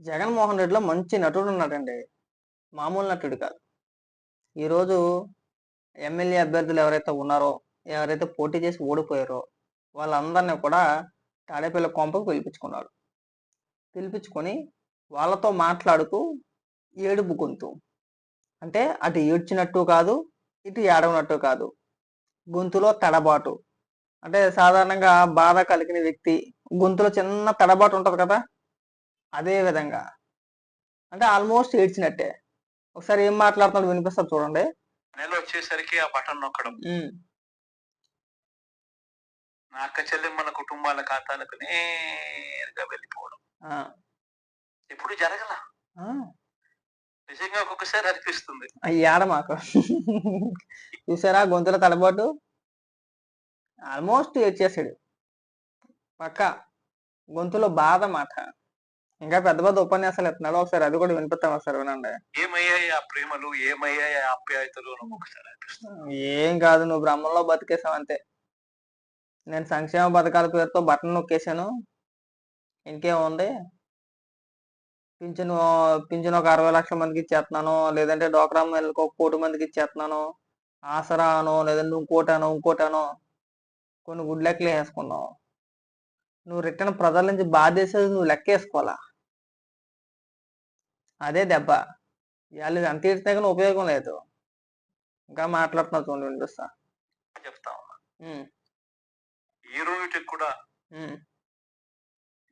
జగన్మోహన్ రెడ్డిలో మంచి నటుడు ఉన్నాడండి. మామూలు నటుడు కాదు. ఈరోజు ఎమ్మెల్యే అభ్యర్థులు ఎవరైతే ఉన్నారో ఎవరైతే పోటీ చేసి ఓడిపోయారో వాళ్ళందరినీ కూడా తాడేపల్లి కొంపకు పిలిపించుకున్నాడు పిలిపించుకొని వాళ్ళతో మాట్లాడుతూ ఏడుపు గొంతు. అంటే అటు ఏడ్చినట్టు కాదు ఇటు ఏడవనట్టు కాదు. గొంతులో తడబాటు. అంటే సాధారణంగా బాధ కలిగిన వ్యక్తి గొంతులో చిన్న తడబాటు ఉంటుంది కదా? అదే విధంగా. అంటే ఆల్మోస్ట్ ఏడ్చినట్టే. ఒకసారి ఏం మాట్లాడుతున్నాడు వినిపిస్తారు చూడండి. నెల వచ్చేసరికి ఆ బటన్ నొక్కడం. నా అక్క చెల్లెమ్మల కుటుంబాల ఖాతాలకు నేరుగా వెళ్ళిపోవడం. ఎప్పుడు జరగల? నిజంగా ఒక్కొక్కసారి అనిపిస్తుంది. ఏడ మాకు? చూసారా గొంతులో తడబాటు ఆల్మోస్ట్ ఏడ్చేసాడు. పక్క. గొంతులో బాధ మాట. ఇంకా పెద్ద పెద్ద ఉపన్యాసాలు ఎత్తున్నాడు ఒకసారి అది కూడా వినిపిస్తాను ఒకసారి వినండి. ఏమయ్యాయి ఆ ప్రేమలు? ఏమయ్యాయి ఆ ఆప్యాయతలు? ఏం కాదు నువ్వు బ్రహ్మంలో బతికేసావు అంతే. నేను సంక్షేమ పథకాల పేరుతో బటన్ నొక్కేశాను. ఇంకేముంది పింఛను పింఛను ఒక అరవై లక్షల మందికి ఇచ్చేస్తున్నాను. లేదంటే డోక్రా మహిళలకు ఒక కోటి మందికి ఇచ్చేస్తున్నాను. ఆసరా అనో లేదంటే ఇంకోటానో ఇంకోటానో కొన్ని గుడ్లెక్కలు వేసుకున్నావు. నువ్వు రిటర్న్ ప్రజల నుంచి బాధేసేది నువ్వు లెక్కేసుకోవాలా? అదే దెబ్బ. వాళ్ళు అంత ఇస్తే కానీ ఉపయోగం లేదు. ఇంకా మాట్లాడుతున్నా చూడండి వినిపిస్తా చెప్తా ఉన్నా. ఈ రోజుకి కూడా.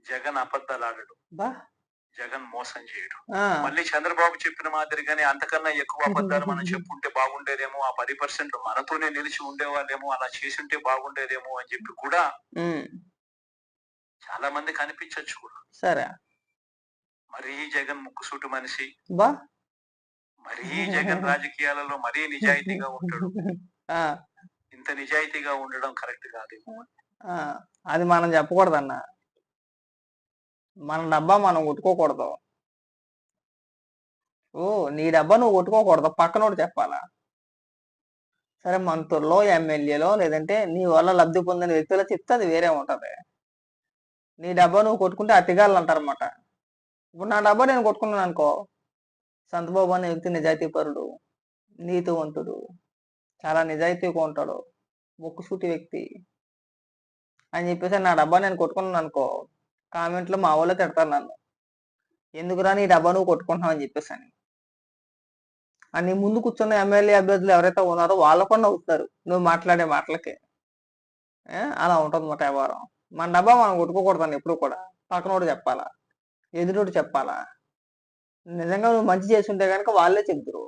జగన్ అబద్ధాలు ఆడడు. బా. జగన్ మోసం చేయడు. మళ్ళీ చంద్రబాబు చెప్పిన మాదిరిగానే అంతకన్నా ఎక్కువ అబద్ధాలు మనం చెప్పుంటే బాగుండేదేమో ఆ పది పర్సెంట్ మనతోనే నిలిచి ఉండేవాళ్ళేమో అలా చేసుంటే బాగుండేదేమో అని చెప్పి కూడా చాలా మంది కనిపించవచ్చు కూడా. సరే. మరీ జగన్ ముక్కుసూటి మనిషి. బా మరీ జగన్ రాజకీయాలలో మరీ నిజాయితీగా ఉంటాడు. ఆ, ఇంత నిజాయితీగా ఉండడం కరెక్ట్ కాదు. ఆ, అది మనం చెప్పకూడదన్న. మన డబ్బా మనం కొట్టుకోకూడదు. ఓ నీ డబ్బా నువ్వు కొట్టుకోకూడదు. పక్కనోడు చెప్పాలా? సరే మంత్రుల్లో ఎమ్మెల్యేలో లేదంటే నీ వల్ల లబ్ధి పొందిన వ్యక్తులు చెప్తే అది వేరే ఉంటది. నీ డబ్బా నువ్వు కొట్టుకుంటే అతిగాళ్ళు అంటారన్నమాట ఇప్పుడు నా డబ్బా నేను కొట్టుకున్నాను అనుకో సంతబాబు అనే వ్యక్తి నిజాయితీపరుడు నీతివంతుడు చాలా నిజాయితీగా ఉంటాడు మొక్కుసూటి వ్యక్తి అని చెప్పేసి నా డబ్బా నేను కొట్టుకున్నాను అనుకో కామెంట్లో మా వాళ్ళు తిడతారు నన్ను. ఎందుకురా నీ డబ్బా నువ్వు కొట్టుకుంటున్నావు అని చెప్పేసి అని. అని ముందు కూర్చున్న ఎమ్మెల్యే అభ్యర్థులు ఎవరైతే ఉన్నారో వాళ్ళ కూడా నవ్వుతారు నువ్వు మాట్లాడే మాటలకి. అలా ఉంటుంది మాట వ్యవహారం. మన డబ్బా మనం కొట్టుకోకూడదని ఎప్పుడు కూడా. పక్కనోడు చెప్పాలా? ఎదురోడు చెప్పాలా? నిజంగా నువ్వు మంచి చేసి ఉంటే కనుక వాళ్ళే చెప్తురు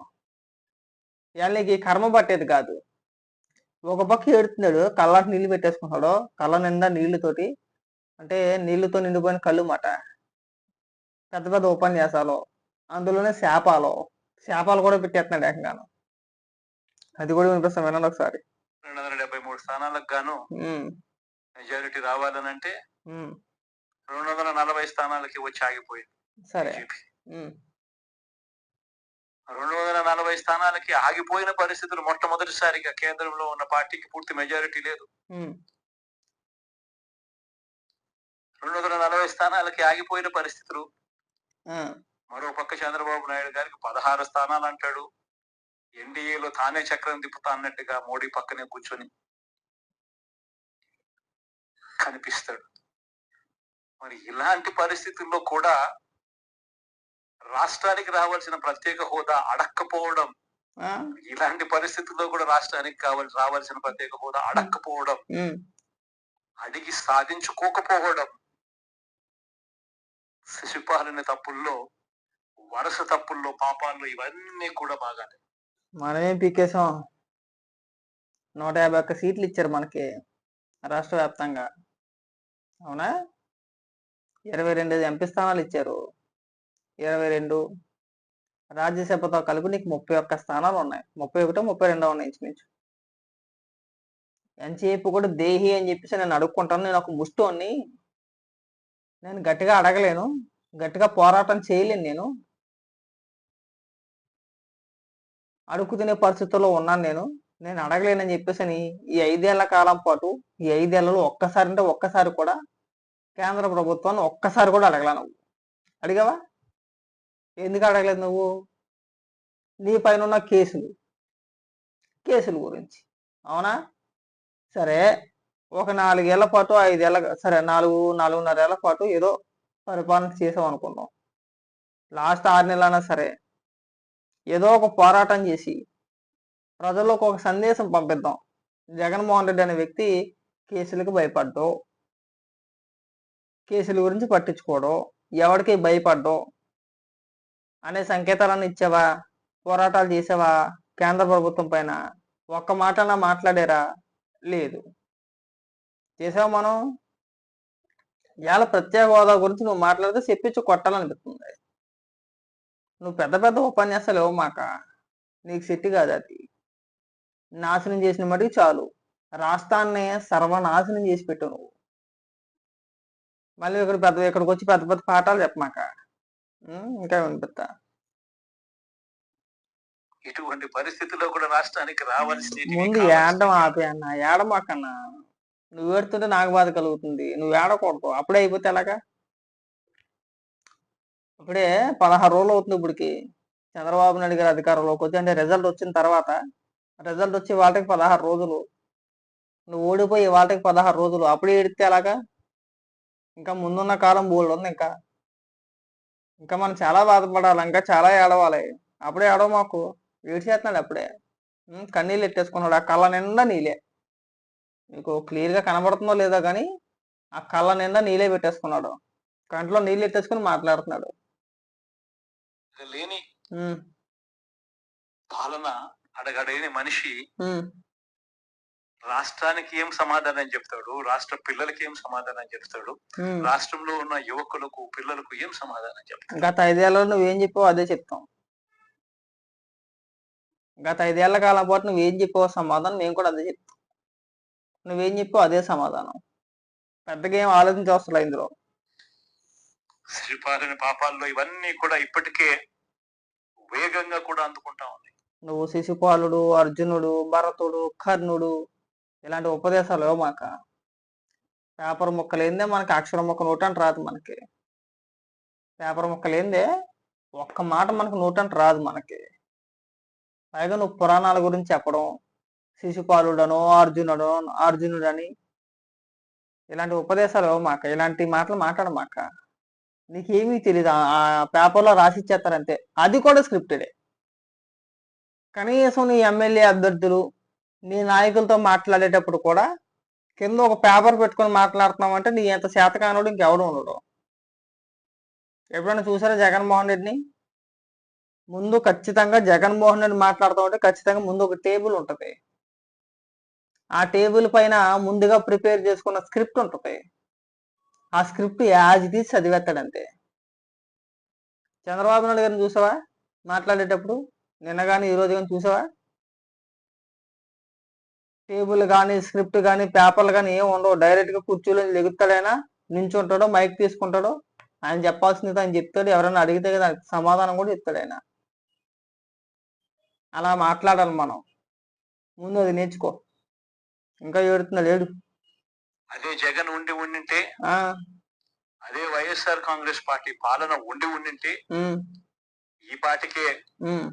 వాళ్ళకి కర్మ పట్టేది కాదు. ఒక పక్క ఏడుతున్నాడు కళ్ళకి నీళ్ళు పెట్టేసుకుంటాడు కళ్ళ నిండా నీళ్ళతోటి అంటే నీళ్ళతో నిండిపోయిన కళ్ళు మాట పెద్ద పెద్ద ఉపన్యాసాలు అందులోనే శాపాలు శాపాలు కూడా పెట్టేస్తున్నాడు ఏకంగాను. అది కూడా వినిపిస్తాం వినండి ఒకసారి. రెండు వందల డెబ్బై మూడు స్థానాలకు గాను మెజారిటీ రావాలనంటే రెండు వందల నలభై స్థానాలకి వచ్చి ఆగిపోయింది సరే. రెండు వందల నలభై స్థానాలకి ఆగిపోయిన పరిస్థితులు మొట్టమొదటిసారిగా కేంద్రంలో ఉన్న పార్టీకి పూర్తి మెజారిటీ లేదు. రెండు వందల నలభై స్థానాలకి ఆగిపోయిన పరిస్థితులు. మరో పక్క చంద్రబాబు నాయుడు గారికి పదహారు స్థానాలు అంటాడు. ఎన్డీఏలో తానే చక్రం తిప్పుతా అన్నట్టుగా మోడీ పక్కనే కూర్చొని కనిపిస్తాడు. మరి ఇలాంటి పరిస్థితుల్లో కూడా రాష్ట్రానికి రావాల్సిన ప్రత్యేక హోదా అడక్కపోవడం ఇలాంటి పరిస్థితుల్లో కూడా రాష్ట్రానికి కావాలి రావాల్సిన ప్రత్యేక హోదా అడక్కపోవడం అడిగి సాధించుకోకపోవడం శిశుపాలన తప్పుల్లో వరుస తప్పుల్లో పాపాల్లో ఇవన్నీ కూడా బాగానే. మనమేం పీకేసాం? నూట యాభై ఒక్క సీట్లు ఇచ్చారు మనకి రాష్ట్ర వ్యాప్తంగా. అవునా? ఇరవై రెండు ఎంపీ స్థానాలు ఇచ్చారు. ఇరవై రెండు రాజ్యసభతో కలిపి నీకు ముప్పై ఒక్క స్థానాలు ఉన్నాయి. ముప్పై ఒకటో ముప్పై రెండో ఉన్నాయి ఇంచుమించు. ఎంతసేపు కూడా దేహి అని చెప్పేసి నేను అడుక్కుంటాను. నేను ఒక ముష్టోని నేను గట్టిగా అడగలేను. గట్టిగా పోరాటం చేయలేను నేను. అడుక్కు తినే పరిస్థితుల్లో ఉన్నాను నేను. నేను అడగలేనని చెప్పేసి అని ఈ ఐదేళ్ళ కాలం పాటు ఈ ఐదేళ్ళలో ఒక్కసారి అంటే ఒక్కసారి కూడా కేంద్ర ప్రభుత్వాన్ని ఒక్కసారి కూడా అడగలా నువ్వు. అడిగావా? ఎందుకు అడగలేదు నువ్వు? నీ పైన ఉన్న కేసులు. కేసుల గురించి. అవునా? సరే ఒక నాలుగేళ్ళ పాటు ఐదేళ్ళ సరే నాలుగు నాలుగున్నర ఏళ్ళ పాటు ఏదో పరిపాలన చేసాం అనుకుందాం లాస్ట్ ఆరు నెలలైనా సరే ఏదో ఒక పోరాటం చేసి ప్రజల్లోకి ఒక సందేశం పంపిద్దాం. జగన్మోహన్ రెడ్డి అనే వ్యక్తి కేసులకు భయపడ్డావు కేసుల గురించి పట్టించుకోవడం ఎవరికి భయపడ్డం? అనే సంకేతాలను ఇచ్చావా? పోరాటాలు చేసావా? కేంద్ర ప్రభుత్వం పైన ఒక్క మాటనా మాట్లాడారా? లేదు. చేసావా మనం? ఇవాళ ప్రత్యేక హోదా గురించి నువ్వు మాట్లాడితే చెప్పించు కొట్టాలనిపిస్తుంది. నువ్వు పెద్ద పెద్ద ఉపన్యాసాలు ఇవ్వమాక నీకు సెట్టి కాదు అది. నాశనం చేసిన మటుకు చాలు. రాష్ట్రాన్ని సర్వనాశనం చేసి పెట్టు నువ్వు. మళ్ళీ ఇక్కడ పెద్ద ఇక్కడికి వచ్చి పెద్ద పెద్ద పాఠాలు చెప్పమాక. ఇంకా వినిపిస్తా. ఇటువంటి పరిస్థితుల్లో కూడా రాష్ట్రానికి రావాల్సిన ముందు ఏడడం ఆపే అన్న ఏడమాకన్నా. నువ్వు ఏడుతుంటే నాకు బాధ కలుగుతుంది. నువ్వు ఏడకూడదు. అప్పుడే అయిపోతే ఎలాగా? ఇప్పుడే పదహారు రోజులు అవుతుంది ఇప్పటికి. చంద్రబాబు నాయుడు గారి అధికారంలోకి వచ్చి అంటే రిజల్ట్ వచ్చిన తర్వాత రిజల్ట్ వచ్చి వాళ్ళకి పదహారు రోజులు. నువ్వు ఓడిపోయి వాళ్ళకి పదహారు రోజులు. అప్పుడే ఏడితే ఎలాగా? ఇంకా ముందున్న కాలం బోల్డ్ ఉంది ఇంకా. ఇంకా మనం చాలా బాధపడాలి ఇంకా చాలా ఏడవాలి. అప్పుడే ఏడవ మాకు ఏడ్చేస్తున్నాడు అప్పుడే. కన్నీళ్ళు ఎట్టేసుకున్నాడు ఆ కళ్ళ నిండా నీలే మీకు క్లియర్గా కనబడుతుందో లేదో కానీ ఆ కళ్ళ నిండా నీలే పెట్టేసుకున్నాడు. కంట్లో నీళ్ళు ఎట్టేసుకుని మాట్లాడుతున్నాడు. లేని పాలన అడగడేని మనిషి రాష్ట్రానికి ఏం సమాధానం చెప్తాడు? రాష్ట్ర పిల్లలకి ఏం సమాధానం చెప్తాడు. రాష్ట్రంలో ఉన్న యువకులకు పిల్లలకు ఏం సమాధానం చెప్తాడు? గత ఐదేళ్ళలో నువ్వేం చెప్పావు అదే చెప్తాం. గత ఐదేళ్ళ కాలం పాటు నువ్వేం చెప్పావు సమాధానం మేము కూడా అదే చెప్తాం. నువ్వేం చెప్పావు అదే సమాధానం. పెద్దగా ఏం ఆలోచించే అవసరం లేదు ఇందులో. శ్రీపాలని పాపాల్లో ఇవన్నీ కూడా ఇప్పటికే వేగంగా కూడా అందుకుంటా ఉంది. నువ్వు శిశుపాలుడు అర్జునుడు భరతుడు కర్ణుడు ఇలాంటి ఉపదేశాలు మాక. పేపర్ ముక్కలు ఏందే మనకి అక్షర ముక్క నూటంట రాదు మనకి. పేపర్ ముక్కలేందే ఒక్క మాట మనకు నూటంట రాదు మనకి. పైగా నువ్వు పురాణాల గురించి చెప్పడం శిశుపాలుడనో అర్జునుడో అర్జునుడని ఇలాంటి ఉపదేశాలు మాక. ఇలాంటి మాటలు మాట్లాడమాక నీకేమీ తెలియదు ఆ పేపర్లో రాసిచ్చేస్తారంతే అది కూడా స్క్రిప్టెడే. కనీసం నీ ఎమ్మెల్యే అభ్యర్థులు నీ నాయకులతో మాట్లాడేటప్పుడు కూడా కింద ఒక పేపర్ పెట్టుకొని మాట్లాడుతున్నావు అంటే నీ ఎంత శాతకానుడు ఇంకెవడు ఉండడు ఎప్పుడైనా చూసారా జగన్మోహన్ రెడ్డిని? ముందు ఖచ్చితంగా జగన్మోహన్ రెడ్డి మాట్లాడుతూ ఉంటే ఖచ్చితంగా ముందు ఒక టేబుల్ ఉంటుంది. ఆ టేబుల్ పైన ముందుగా ప్రిపేర్ చేసుకున్న స్క్రిప్ట్ ఉంటుంది. ఆ స్క్రిప్ట్ యాజ్ ఇది చదివేస్తాడంతే. చంద్రబాబు నాయుడు గారిని చూసావా? మాట్లాడేటప్పుడు నిన్న కానీ ఈ కానీ చూసావా? టేబుల్ కానీ స్క్రిప్ట్ కానీ పేపర్లు కానీ ఏం ఉండవు. డైరెక్ట్గా కుర్చీలో లెగుతాడైనా నించుంటాడో? మైక్ తీసుకుంటాడో? ఆయన చెప్పాల్సింది ఆయన చెప్తాడు. ఎవరైనా అడిగితే దానికి సమాధానం కూడా చెప్తాడు ఆయన. అలా మాట్లాడాలి మనం. ముందు అది నేర్చుకో. ఇంకా ఏడుతున్నాడు. ఏడు. అదే జగన్ ఉండి ఉండింటే ఆ, అదే వైఎస్ఆర్ కాంగ్రెస్ పార్టీ పాలన ఉండి ఉండింటే ఈ ఉమ్,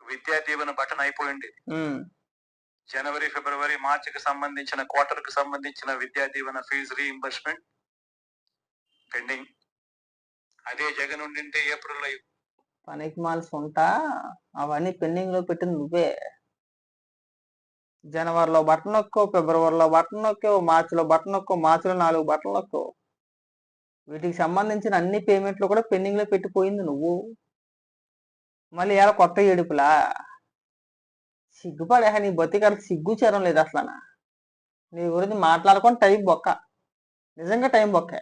విద్యా దీవెన బటన్ అయిపోయింది. జనవరి ఫిబ్రవరి మార్చికి సంబంధించిన క్వార్టర్కు సంబంధించిన Vidya Deevena fee reimbursement pending. అదే జగన్ ఉండింటే ఏప్రిల్ పనికి మాల్సి ఉంటా అవన్నీ పెండింగ్లో పెట్టింది నువ్వే. జనవరిలో బటన్ నొక్కో ఫిబ్రవరిలో బటన్ నొక్కో మార్చిలో బటన్ నొక్కో మార్చిలో నాలుగు బట్టలు నొక్కో. వీటికి సంబంధించిన అన్ని పేమెంట్లు కూడా పెండింగ్లో పెట్టిపోయింది నువ్వు. మళ్ళీ ఇలా కొత్త ఏడుపులా? సిగ్గుపడే నీ బతికారు సిగ్గు చేరం లేదు అసలు నీ గురించి మాట్లాడుకొని టైం బొక్క. నిజంగా టైం బొక్కే.